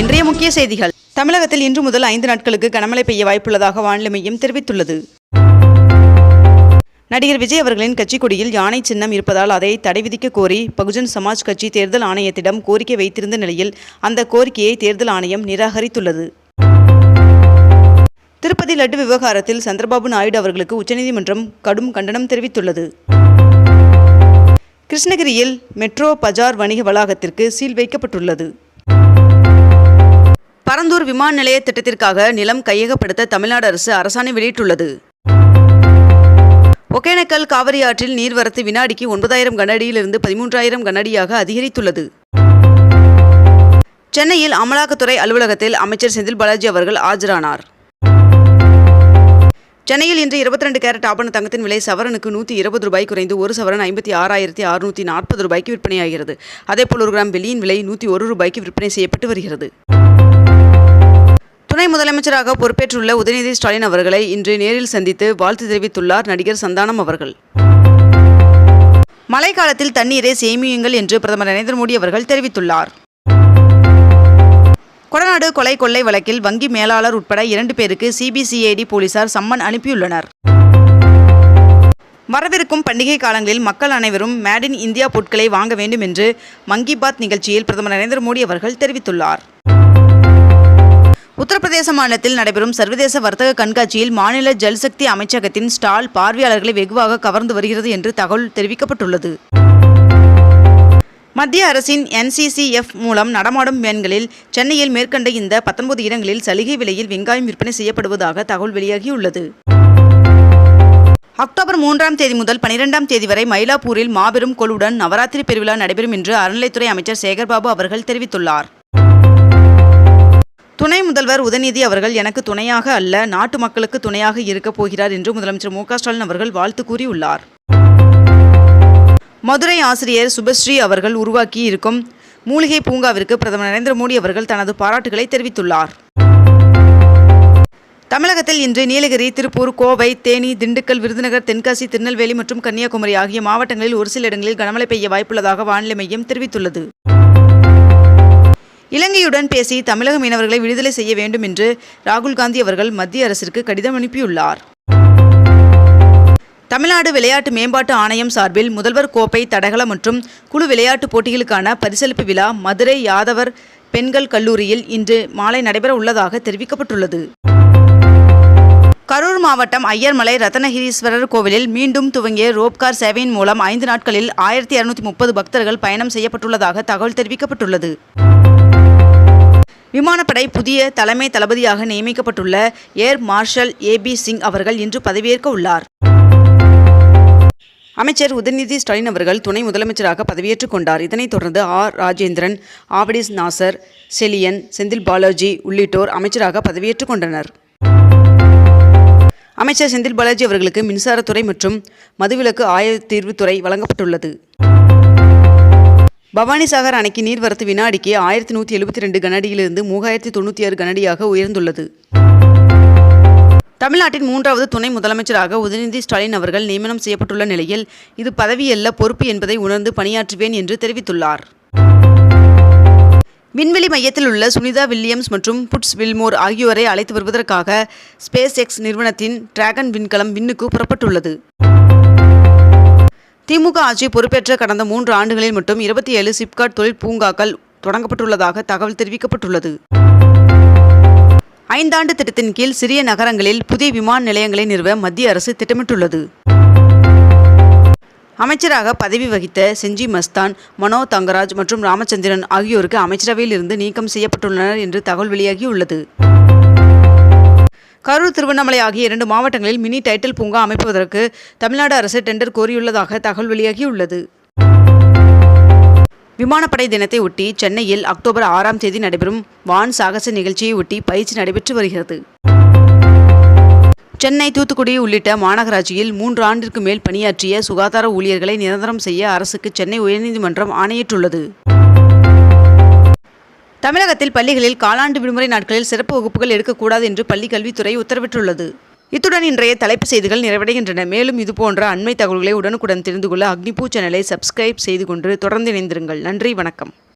இன்றைய முக்கிய செய்திகள். தமிழகத்தில் இன்று முதல் ஐந்து நாட்களுக்கு கனமழை பெய்ய வாய்ப்புள்ளதாக வானிலை மையம் தெரிவித்துள்ளது. நடிகர் விஜய் அவர்களின் கட்சிக் கொடியில் யானை சின்னம் இருப்பதால் அதை தடை விதிக்க கோரி பகுஜன் சமாஜ் கட்சி தேர்தல் ஆணையத்திடம் கோரிக்கை வைத்திருந்த நிலையில் அந்த கோரிக்கையை தேர்தல் ஆணையம் நிராகரித்துள்ளது. திருப்பதி லட்டு விவகாரத்தில் சந்திரபாபு நாயுடு அவர்களுக்கு உச்சநீதிமன்றம் கடும் கண்டனம் தெரிவித்துள்ளது. கிருஷ்ணகிரியில் மெட்ரோ பஜார் வணிக வளாகத்திற்கு சீல் வைக்கப்பட்டுள்ளது. பரந்தூர் விமான நிலைய திட்டத்திற்காக நிலம் கையகப்படுத்த தமிழ்நாடு அரசு அரசாணை வெளியிட்டுள்ளது. ஒகேனக்கல் காவிரி ஆற்றில் நீர்வரத்து வினாடிக்கு ஒன்பதாயிரம் கனஅடியிலிருந்து பதிமூன்றாயிரம் கனஅடியாக அதிகரித்துள்ளது. சென்னையில் அமலாக்கத்துறை அலுவலகத்தில் அமைச்சர் செந்தில் பாலாஜி அவர்கள் ஆஜரானார். சென்னையில் இன்று இருபத்தி ரெண்டு கேரட் ஆபண தங்கத்தின் விலை சவரனுக்கு நூற்றி இருபது ரூபாய் குறைந்து ஒரு சவரன் ஐம்பத்தி ஆறாயிரத்தி அறுநூற்றி நாற்பது ரூபாய்க்கு விற்பனையாகிறது. அதேபோல் ஒரு கிராம் வெள்ளியின் விலை நூற்றி ஒரு ரூபாய்க்கு விற்பனை செய்யப்பட்டு வருகிறது. முதலமைச்சராக பொறுப்பேற்றுள்ள உதயநிதி ஸ்டாலின் அவர்களை இன்று நேரில் சந்தித்து வாழ்த்து தெரிவித்துள்ளார் நடிகர் சந்தானம் அவர்கள். மழைக்காலத்தில் தண்ணீரை சேமியுங்கள் என்று பிரதமர் நரேந்திர மோடி அவர்கள் தெரிவித்துள்ளார். கொடநாடு கொலை கொள்ளை வழக்கில் வங்கி மேலாளர் உட்பட இரண்டு பேருக்கு சிபிசிஐடி போலீசார் சம்மன் அனுப்பியுள்ளனர். வரவிருக்கும் பண்டிகை காலங்களில் மக்கள் அனைவரும் மேட் இன் இந்தியா பொருட்களை வாங்க வேண்டும் என்று மன் கி பாத் நிகழ்ச்சியில் பிரதமர் நரேந்திர மோடி அவர்கள் தெரிவித்துள்ளார். உத்தரப்பிரதேச மாநிலத்தில் நடைபெறும் சர்வதேச வர்த்தக கண்காட்சியில் மாநில ஜல்சக்தி அமைச்சகத்தின் ஸ்டால் பார்வையாளர்களை வெகுவாக கவர்ந்து வருகிறது என்று தகவல் தெரிவிக்கப்பட்டுள்ளது. மத்திய அரசின் என்சிசிஎஃப் மூலம் நடமாடும் வேன்களில் சென்னையில் மேற்கண்ட இந்த பத்தொன்பது இடங்களில் சலுகை விலையில் வெங்காயம் விற்பனை செய்யப்படுவதாக தகவல் வெளியாகியுள்ளது. அக்டோபர் மூன்றாம் தேதி முதல் பனிரெண்டாம் தேதி வரை மயிலாப்பூரில் மாபெரும் கொலுடன் நவராத்திரி பெருவிழா நடைபெறும் என்று அறநிலைத்துறை அமைச்சர் சேகர்பாபு அவர்கள் தெரிவித்துள்ளார். துணை முதல்வர் உதயநிதி அவர்கள் எனக்கு துணையாக அல்ல நாட்டு மக்களுக்கு துணையாக இருக்கப் போகிறார் என்று முதலமைச்சர் மு ஸ்டாலின் அவர்கள் வாழ்த்து கூறியுள்ளார். மதுரை ஆசிரியர் சுபஸ்ரீ அவர்கள் உருவாக்கி இருக்கும் மூலிகை பூங்காவிற்கு பிரதமர் நரேந்திர மோடி அவர்கள் தனது பாராட்டுகளை தெரிவித்துள்ளார். தமிழகத்தில் இன்று நீலகிரி திருப்பூர் கோவை தேனி திண்டுக்கல் விருதுநகர் தென்காசி திருநெல்வேலி மற்றும் கன்னியாகுமரி ஆகிய மாவட்டங்களில் ஒரு சில இடங்களில் கனமழை பெய்ய வாய்ப்புள்ளதாக வானிலை மையம் தெரிவித்துள்ளது. இலங்கையுடன் பேசி தமிழக மீனவர்களை விடுதலை செய்ய வேண்டும் என்று ராகுல் காந்தி அவர்கள் மத்திய அரசிற்கு கடிதம் அனுப்பியுள்ளார். தமிழ்நாடு விளையாட்டு மேம்பாட்டு ஆணையம் சார்பில் முதல்வர் கோப்பை தடகள மற்றும் குழு விளையாட்டுப் போட்டிகளுக்கான பரிசளிப்பு விழா மதுரை யாதவர் பெண்கள் கல்லூரியில் இன்று மாலை நடைபெற உள்ளதாக தெரிவிக்கப்பட்டுள்ளது. கரூர் மாவட்டம் ஐயர்மலை ரத்னகிரீஸ்வரர் கோவிலில் மீண்டும் துவங்கிய ரோப்கார் சேவையின் மூலம் ஐந்து நாட்களில் ஆயிரத்தி இரநூத்தி முப்பது பக்தர்கள் பயணம் செய்யப்பட்டுள்ளதாக தகவல் தெரிவிக்கப்பட்டுள்ளது. விமானப்படை புதிய தலைமை தளபதியாக நியமிக்கப்பட்டுள்ள air marshal A P Singh அவர்கள் இன்று பதவியேற்க உள்ளார். அமைச்சர் உதயநிதி ஸ்டாலின் அவர்கள் துணை முதலமைச்சராக பதவியேற்றுக் கொண்டார். இதனைத் தொடர்ந்து ஆர். ராஜேந்திரன் ஆவடிஸ் நாசர் செலியன் செந்தில் பாலாஜி உள்ளிட்டோர் அமைச்சராக பதவியேற்றுக் கொண்டனர். அமைச்சர் செந்தில் பாலாஜி அவர்களுக்கு மின்சாரத்துறை மற்றும் மதுவிலக்கு ஆயத்தீர்வுத்துறை வழங்கப்பட்டுள்ளது. பவானிசாகர் அணைக்கு நீர்வரத்து வினாடிக்கு ஆயிரத்தி நூற்றி எழுபத்தி ரெண்டு கனடியிலிருந்து மூவாயிரத்தி தொண்ணூற்றி ஆறு கனடியாக உயர்ந்துள்ளது. தமிழ்நாட்டின் மூன்றாவது துணை முதலமைச்சராக உதயநிதி ஸ்டாலின் அவர்கள் நியமனம் செய்யப்பட்டுள்ள நிலையில் இது பதவியல்ல பொறுப்பு என்பதை உணர்ந்து பணியாற்றுவேன் என்று தெரிவித்துள்ளார். விண்வெளி மையத்தில் உள்ள சுனிதா வில்லியம்ஸ் மற்றும் புட்ஸ் வில்மோர் ஆகியோரை அழைத்து வருவதற்காக ஸ்பேஸ் எக்ஸ் நிறுவனத்தின் டிராகன் விண்கலம் விண்ணுக்கு புறப்பட்டுள்ளது. திமுக ஆட்சி பொறுப்பேற்ற கடந்த மூன்று ஆண்டுகளில் மட்டும் இருபத்தி ஏழு சிப்காட் தொழில் பூங்காக்கள் தொடங்கப்பட்டுள்ளதாக தகவல் தெரிவிக்கப்பட்டுள்ளது. ஐந்தாண்டு திட்டத்தின் கீழ் சிறிய நகரங்களில் புதிய விமான நிலையங்களை நிறுவ மத்திய அரசு திட்டமிட்டுள்ளது. அமைச்சராக பதவி வகித்த செஞ்சி மஸ்தான் மனோ தங்கராஜ் மற்றும் ராமச்சந்திரன் ஆகியோருக்கு அமைச்சரவையில் இருந்து நீக்கம் செய்யப்பட்டுள்ளனர் என்று தகவல் வெளியாகியுள்ளது. கரூர் திருவண்ணாமலை ஆகிய இரண்டு மாவட்டங்களில் மினி டைட்டில் பூங்கா அமைப்பதற்கு தமிழ்நாடு அரசு டெண்டர் கோரியுள்ளதாக தகவல் வெளியாகியுள்ளது. விமானப்படை தினத்தை ஒட்டி சென்னையில் அக்டோபர் ஆறாம் தேதி நடைபெறும் வான் சாகச நிகழ்ச்சியை ஒட்டி பயிற்சி நடைபெற்று வருகிறது. சென்னை தூத்துக்குடி உள்ளிட்ட மாநகராட்சியில் மூன்று ஆண்டிற்கு மேல் பணியாற்றிய சுகாதார ஊழியர்களை நிரந்தரம் செய்ய அரசுக்கு சென்னை உயர்நீதிமன்றம் ஆணையிட்டுள்ளது. தமிழகத்தில் பள்ளிகளில் காலாண்டு விடுமுறை நாட்களில் சிறப்பு வகுப்புகள் எடுக்கக்கூடாது என்று பள்ளிக் கல்வித்துறை உத்தரவிட்டுள்ளது. இத்துடன் இன்றைய தலைப்பு செய்திகள் நிறைவடைகின்றன. மேலும் இதுபோன்ற அண்மை தகவல்களை உடனுக்குடன் தெரிந்து கொள்ள அக்னிபூ சேனலை சப்ஸ்கிரைப் செய்து கொண்டு தொடர்ந்து இணைந்திருங்கள். நன்றி வணக்கம்.